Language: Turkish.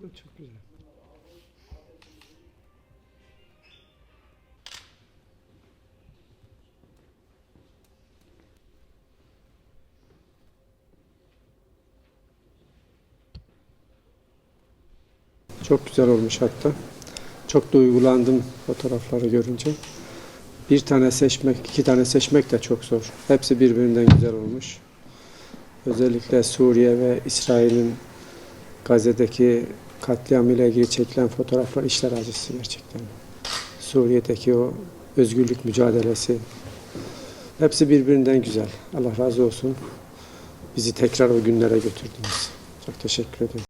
çok güzel. Çok güzel olmuş hatta. Çok duygulandım fotoğrafları görünce. Bir tane seçmek, iki tane seçmek de çok zor. Hepsi birbirinden güzel olmuş. Özellikle Suriye ve İsrail'in Gazze'deki katliam ile ilgili çekilen fotoğraflar işler acısı gerçekten. Suriye'deki o özgürlük mücadelesi hepsi birbirinden güzel. Allah razı olsun. Bizi tekrar o günlere götürdünüz. Çok teşekkür ederim.